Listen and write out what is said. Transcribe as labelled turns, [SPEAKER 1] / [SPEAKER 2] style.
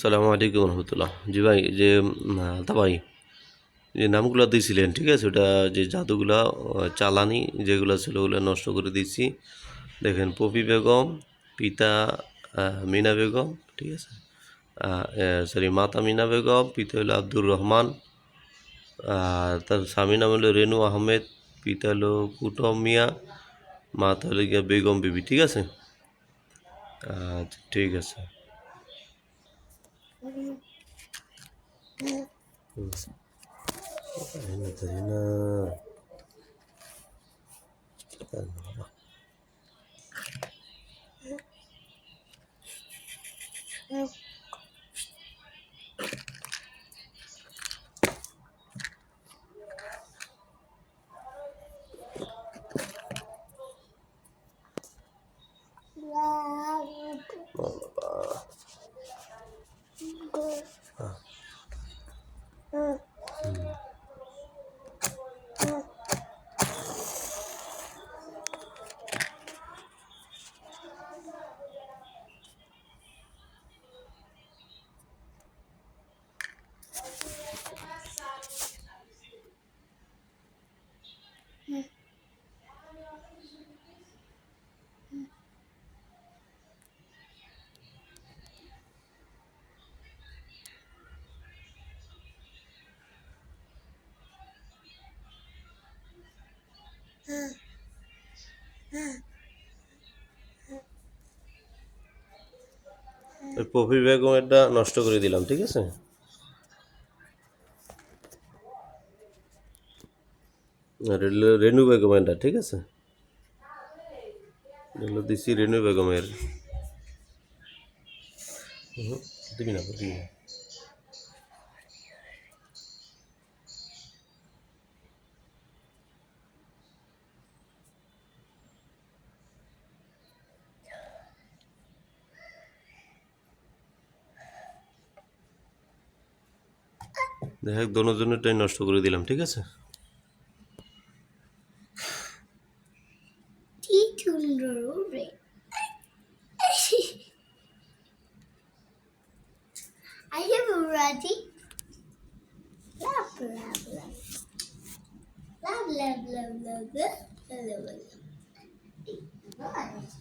[SPEAKER 1] সালামু আলাইকুম রহমতুল্লাহ। জি ভাই, যে তা ভাই, যে নামগুলো দিয়েছিলেন ঠিক আছে? ওটা যে জাদুগুলা চালানি যেগুলো ছিল, ওগুলো নষ্ট করে দিচ্ছি দেখেন, পপি বেগম, পিতা মিনা বেগম, ঠিক আছে? সরি মাতা মিনা বেগম, পিতা হলো আব্দুর রহমান, আর তার স্বামী নাম হলো রেনু আহমেদ, পিতা হলো কুটম মিয়া, মাতা হলো গিয়া বেগম বিবি, ঠিক আছে? আচ্ছা ঠিক আছে। 얘네들이는 일단 먹어봐 পপি বেগমেরটা নষ্ট করে দিলাম, ঠিক আছে? রেনু বেগমেরটা, ঠিক আছে? দিছি রেনু বেগমের। দিবি না দিবি না। দেখ দোনোজনেরটাই নষ্ট করে দিলাম ঠিক আছে
[SPEAKER 2] I have a ready. Love, love, love. Love, love, love, love, love, love, love,